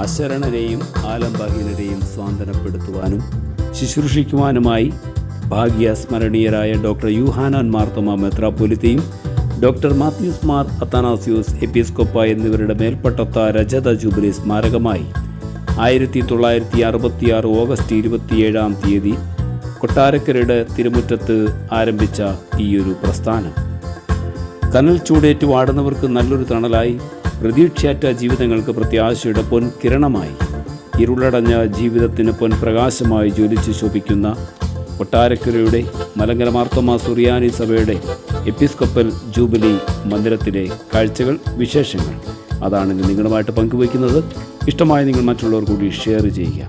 അശരണരെയും ആലംബഹീനരെയും സ്വാന്തനപ്പെടുത്തുവാനും ശുശ്രൂഷിക്കുവാനുമായി ഭാഗ്യ സ്മരണീയരായ ഡോക്ടർ യുഹാനാൻ മാർത്തോമ മെത്രാപ്പൊലിത്തയും ഡോക്ടർ മാത്യൂസ് മാർ അത്താനാസ്യൂസ് എപ്പിസ്കോപ്പ എന്നിവരുടെ മേൽപ്പെട്ടത്ത രജത ജൂബിലി സ്മാരകമായി ആയിരത്തി തൊള്ളായിരത്തി അറുപത്തിയാറ് ഓഗസ്റ്റ് ഇരുപത്തിയേഴാം തീയതി കൊട്ടാരക്കരയുടെ തിരുമുറ്റത്ത് ആരംഭിച്ച ഈയൊരു പ്രസ്ഥാനം. കനൽ ചൂടേറ്റ് വാടുന്നവർക്ക് നല്ലൊരു തണലായി പ്രതീക്ഷയറ്റ ജീവിതങ്ങൾക്ക് പ്രത്യാശയുടെ പൊൻ കിരണമായി. ഇരുളടഞ്ഞ ജീവിതത്തിന് പൊൻ പ്രകാശമായി ജ്വലിച്ച് ശോഭിക്കുന്ന കൊട്ടാരക്കരയുടെ മലങ്കര മാർത്തോമ സുറിയാനി സഭയുടെ എപ്പിസ്കോപ്പൽ ജൂബിലി മന്ദിരത്തിലെ കാഴ്ചകൾ വിശേഷങ്ങൾ. അതാണ് ഇന്ന് നിങ്ങളുമായിട്ട് പങ്കുവയ്ക്കുന്നത്. ഇഷ്ടമായി നിങ്ങൾ മറ്റുള്ളവർ കൂടി ഷെയർ ചെയ്യുക.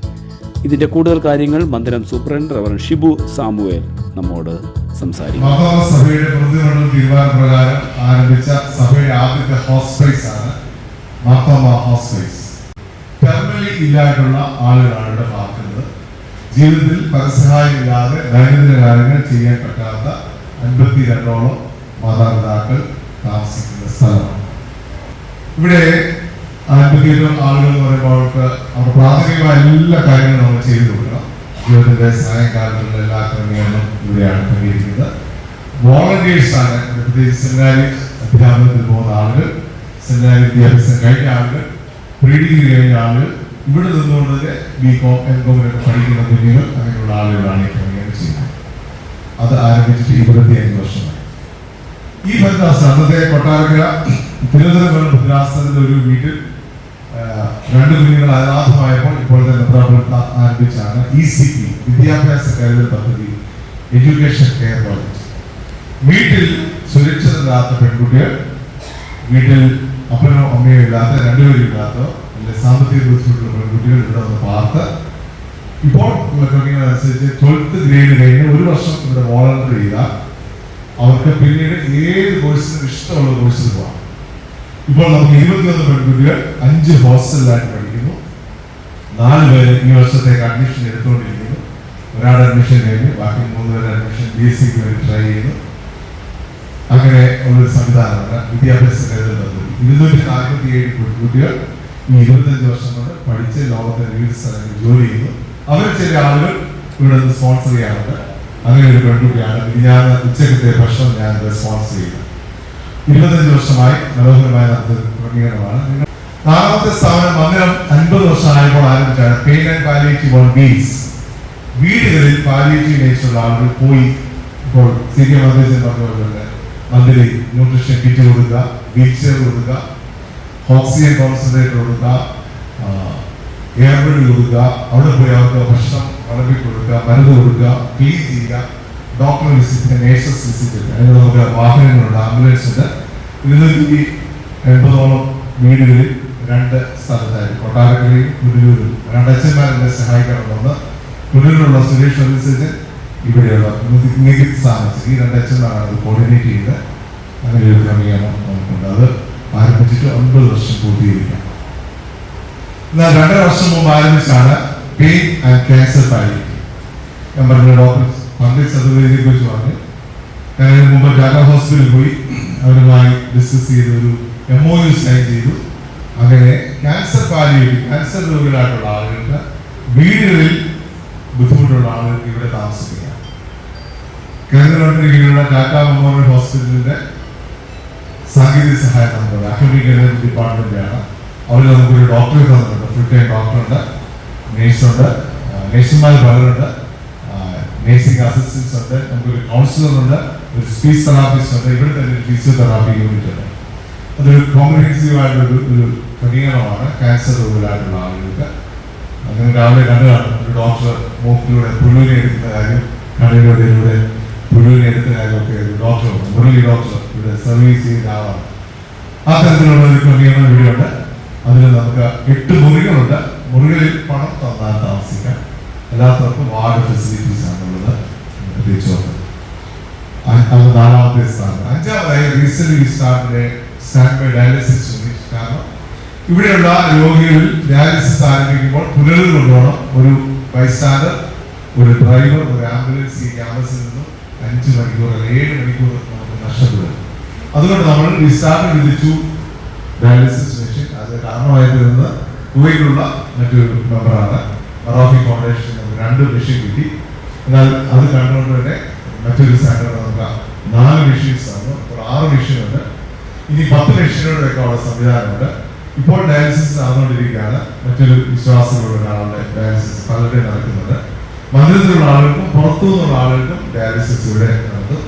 ഇതിന്റെ കൂടുതൽ കാര്യങ്ങൾ മന്ദിരം സൂപ്രണ്ട് റവർ ഷിബു സാമുവേൽ നമ്മോട് സംസാരിക്കും. മഹാസഭയുടെ തീരുമാനപ്രകാരം ആരംഭിച്ച സഭയുടെ ആദ്യത്തെ ഹോസ്പൈസ് ആണ്. മാർത്തോമ ഹോസ്പൈസ് ടെർമിനലി ഇല്ലായിട്ടുള്ള ആളുകളാണ് ഇവിടെ പാർക്കുന്നത്. ജീവിതത്തിൽ പരസഹായമില്ലാതെ ദൈനംദിന കാര്യങ്ങൾ ചെയ്യാൻ പറ്റാത്ത അൻപത്തി രണ്ടോളം മാതാപിതാക്കൾ താമസിക്കുന്ന സ്ഥലമാണ്. ഇവിടെ അൻപത്തിയേഴ് ആളുകൾ എന്ന് പറയുമ്പോൾ അവർക്ക് അവർ പ്രാഥമികമായ എല്ലാ കാര്യങ്ങളും നമ്മൾ ചെയ്തു കൊടുക്കണം. ജീവിതത്തിന്റെ സായങ്കാലത്തുള്ള എല്ലാ ക്രമീകരണം ഇവിടെയാണ് ക്രമീകരിക്കുന്നത് വോളണ്ടിയേഴ്സാണ് പ്രത്യേകിച്ച് സെമിനാരി അധ്യാപനത്തിൽ പോകുന്ന ആളുകൾ സെമിനാരി വിദ്യാഭ്യാസം കഴിഞ്ഞ ആളുകൾ പ്രീ കഴിഞ്ഞ ആളുകൾ ഇവിടെ നിന്നുകൊണ്ട് തന്നെ ബി കോം എം കോമിനൊക്കെ പഠിക്കുന്ന കുഞ്ഞുങ്ങൾ അങ്ങനെയുള്ള ആളുകളാണ് ചെയ്യുന്നത്. അത് ആരംഭിച്ചിട്ട് ഇരുപത്തിയഞ്ച് വർഷമായി. ഈ ഭദ്രാസനം അന്നത്തെ കൊട്ടാരക്കര തിരുവനന്തപുരം ഭദ്രാസനത്തിന്റെ ഒരു വീട്ടിൽ രണ്ട് കുഞ്ഞുങ്ങൾ അനാഥമായപ്പോൾ തന്നെ മെത്രാപ്പൊലിത്ത ആരംഭിച്ചാണ് ഇ സി പി വിദ്യാഭ്യാസ കരുതൽ പദ്ധതി എഡ്യൂക്കേഷൻ കെയർ കോളേജ്. വീട്ടിൽ സുരക്ഷിതരാത്ത പെൺകുട്ടികൾ വീട്ടിൽ അപ്പനോ അമ്മയോ ഇല്ലാത്ത രണ്ടുപേരും ഇല്ലാത്ത അല്ലെങ്കിൽ സാമ്പത്തിക ബുദ്ധിമുട്ടുള്ള പെൺകുട്ടികൾ ഇവിടെ വന്ന് പാർത്ത് ഇപ്പോൾ അനുസരിച്ച് ട്വൽത്ത് ഗ്രേഡ് കഴിഞ്ഞ് ഒരു വർഷം ഇവിടെ വോളണ്ടർ ചെയ്താൽ അവർക്ക് പിന്നീട് ഏത് കോഴ്സിനും ഇഷ്ടമുള്ള കോഴ്സിൽ പോകാം ഇപ്പോൾ നമുക്ക് ഇരുപത്തിയൊന്ന് പെൺകുട്ടികൾ അഞ്ച് ഹോസ്റ്റലിലായിട്ട് പഠിക്കുന്നു. നാല് പേര് ഈ വർഷത്തേക്ക് അഡ്മിഷൻ എടുത്തുകൊണ്ടിരിക്കുന്നു ഒരാൾ അഡ്മിഷൻ കഴിഞ്ഞ് ബാക്കി മൂന്ന് പേര് അഡ്മിഷൻ ബി എസ് സിക്ക് വേണ്ടി ട്രൈ ചെയ്യുന്നു. അങ്ങനെ ഉള്ളൊരു സംവിധാനമാണ് വിദ്യാഭ്യാസ പദ്ധതി ഇരുന്നൂറ്റി നാൽപ്പത്തി ഏഴ് കുട്ടികൾ ഈ ഇരുപത്തഞ്ച് വർഷം കൊണ്ട് പഠിച്ച് ലോകത്തെ വിവിധ സ്ഥലങ്ങളിൽ ജോലി ചെയ്യുന്നു. അവർ ചില ആളുകൾ ഇവിടെ നിന്ന് സ്പോൺസർ ചെയ്യാറുണ്ട്. അങ്ങനെ ഒരു പെൺകുട്ടിയാണ്. ഞാൻ ഉച്ചക്കത്തെ ഭക്ഷണം ഞാൻ സ്പോൺസർ ചെയ്യുന്നത് ഇരുപത്തഞ്ച് വർഷമായി മനോഹരമായ ക്രമീകരണമാണ്. നിങ്ങൾ സ്ഥാപനം മന്ദിരം അൻപത് വർഷമായപ്പോൾ ആരംഭിച്ചാണ്. Pain and palliative on wheels വീടുകളിൽ പാലിയേറ്റീവ് നേച്ചുള്ള ആളുകൾ പോയി. ഇപ്പോൾ സി കെ മന്ത്രിച്ചൻ പറഞ്ഞുകൊണ്ട് മന്ദിരിൽ ന്യൂട്രീഷൻ കിറ്റ് കൊടുക്കുക. വീൽ കൊടുക്കുക ഓക്സിജൻ കോൺസെൻട്രേറ്റർ കൊടുക്കുക എയർബിൾ കൊടുക്കുക അവിടെ പോയി അവർക്ക് ഭക്ഷണം വിളമ്പി കൊടുക്കുക മരുന്ന് കൊടുക്കുക ക്ലീൻ ചെയ്യുക ഡോക്ടർ വിസിറ്റ് നേഴ്സസ് വിസിറ്റ് അതിന് നമുക്ക് വാഹനങ്ങളുണ്ട് ആംബുലൻസ് ഉണ്ട്. ഇരുന്നൂറ്റി എൺപതോളം വീടുകളിൽ രണ്ട് സ്ഥലത്തായിരുന്നു കൊട്ടാരക്കരയും പുനലൂരും രണ്ട് അച്ഛന്മാരെ സഹായിക്കാറുണ്ടെന്ന് പുനലൂരുള്ള സുരേഷ് അനുസരിച്ച് ഇവിടെയുള്ള. നികുതി സ്ഥാനത്ത് ഈ രണ്ട് അച്ഛന്മാരാണ് അത് കോർഡിനേറ്റ് ചെയ്ത് അങ്ങനെ ഒരു ക്രമീകരണം നമുക്കുണ്ട്. അത് ആരംഭിച്ചിട്ട് ഒൻപത് വർഷം പൂർത്തീകരിക്കാം. എന്നാൽ രണ്ടര വർഷം മുമ്പ് ആരംഭിച്ചാണ് പെയിൻ ആൻഡ് ക്യാൻസർ പാലിയേറ്റീവ് ഞാൻ പറഞ്ഞ ഡോക്ടർ പങ്കജ് ചതുർവേദിയെ കുറിച്ച് പറഞ്ഞു. ഞാൻ അതിന് മുമ്പ് ടാറ്റ ഹോസ്പിറ്റലിൽ പോയി. അവരുമായി ഡിസ്കസ് ചെയ്ത് ഒരു എം ഒ യു സൈൻ ചെയ്തു. അങ്ങനെ ക്യാൻസർ പാലിയേറ്റീവ് ക്യാൻസർ രോഗികളായിട്ടുള്ള ആളുകൾക്ക് വീടുകളിൽ ബുദ്ധിമുട്ടുള്ള ആളുകൾക്ക് ഇവിടെ താമസിക്കുക കേന്ദ്രഗവൺമെന്റ് കീഴിലുള്ള ടാറ്റ മെമ്മോറിയൽ ഹോസ്പിറ്റലിന്റെ സാങ്കേതിക സഹായം നമുക്കുണ്ട് അക്യൂമിക് ഡിപ്പാർട്ട്മെന്റാണ്. അവർ നമുക്കൊരു ഡോക്ടറെ തന്നിട്ടുണ്ട് ഫുൾ ടൈം ഡോക്ടറുണ്ട് നേഴ്സുണ്ട് നേഴ്സുമാർ പലരുണ്ട് നേഴ്സിംഗ് അസിസ്റ്റൻസ് ഉണ്ട് നമുക്കൊരു കൗൺസിലർ ഉണ്ട് ഒരു സ്പീച്ച് തെറാപ്പിസ്റ്റ് ഉണ്ട് ഇവിടെ തന്നെ ഫിസിയോതെറാപ്പി യൂണിറ്റ് ഉണ്ട്. അതൊരു കോംപ്രിഹെൻസീവ് ആയിട്ടൊരു ഒരു ക്രമീകരണമാണ് ക്യാൻസർ രോഗികളായിട്ടുള്ള ആളുകൾക്ക്. അങ്ങനെ രാവിലെ കണ്ടതാണ് ഒരു ഡോക്ടർ മൂക്കിലൂടെ പുഴുവിനെ എടുക്കുന്ന കാര്യം കടലിലൂടെ പുഴുവിനെ ഡോക്ടർ ഒരു മുരളി ഡോക്ടർ. ഇവിടെ സർവീസ് ചെയ്ത ആളാണ്. ആ തരത്തിലുള്ള ഒരു ക്രമീകരണം ഇവിടെയുണ്ട് അതിൽ നമുക്ക് എട്ട് മുറികളുണ്ട്. മുറികളിൽ പണം തന്നാൽ താമസിക്കാം. എല്ലാത്തവർക്കും വാർഡ് ഫെസിലിറ്റീസ് ആണുള്ളത്. പ്രത്യേകിച്ച് ഓർക്കുന്നത്. അ- അത് നാലാമത്തെ സ്ഥാനം. അഞ്ചാമതായി റീസെന്റ് സ്റ്റാർട്ടിന്റെ സ്റ്റാൻഡ് ബൈ ഡയാലിസിസ് യൂണിറ്റ് കാരണം ഇവിടെയുള്ള രോഗികളിൽ ഡയാലിസിസ് ആരംഭിക്കുമ്പോൾ പുനരുകൊണ്ടുപോകണം ഒരു ബൈസ്റ്റാൻഡർ ഒരു ഡ്രൈവർ ഒരു ആംബുലൻസ് ഈ ക്യാമ്പസിൽ നിന്നും അഞ്ച് മണിക്കൂർ അല്ലെങ്കിൽ ഏഴ് മണിക്കൂർ നമുക്ക് നഷ്ടപ്പെടും. അതുകൊണ്ട് നമ്മൾ ഡിസ്റ്റാർട്ട് വിധിച്ചു ഡയാലിസിസ് മെഷീൻ അത് കാരണമായി തീർന്നത് കുവൈറ്റിലുള്ള മറ്റൊരു മെമ്പറാണ്. മറാഫി ഫൗണ്ടേഷൻ രണ്ട് മെഷീൻ കിട്ടി. എന്നാൽ അത് കണ്ടുകൊണ്ട് തന്നെ മറ്റൊരു സെന്റർ നമുക്ക് നാല് മെഷീൻസ് ആണ് അപ്പോൾ ആറ് മെഷീൻ ഉണ്ട്. ഇനി പത്ത് മെഷീനുകളൊക്കെ അവിടെ സംവിധാനമുണ്ട്. ഇപ്പോൾ ഡയാലിസിസ് നടന്നുകൊണ്ടിരിക്കുകയാണ് മറ്റൊരു വിശ്വാസമുള്ള ഒരാളുടെ ഡയാലിസിസ് പലരുടെയും നടക്കുന്നുണ്ട്. മന്ദിരത്തിലുള്ള ആളുകൾക്കും പുറത്തു നിന്നുള്ള ആളുകൾക്കും ഡയാലിസിസ് ഇവിടെ നടത്തും.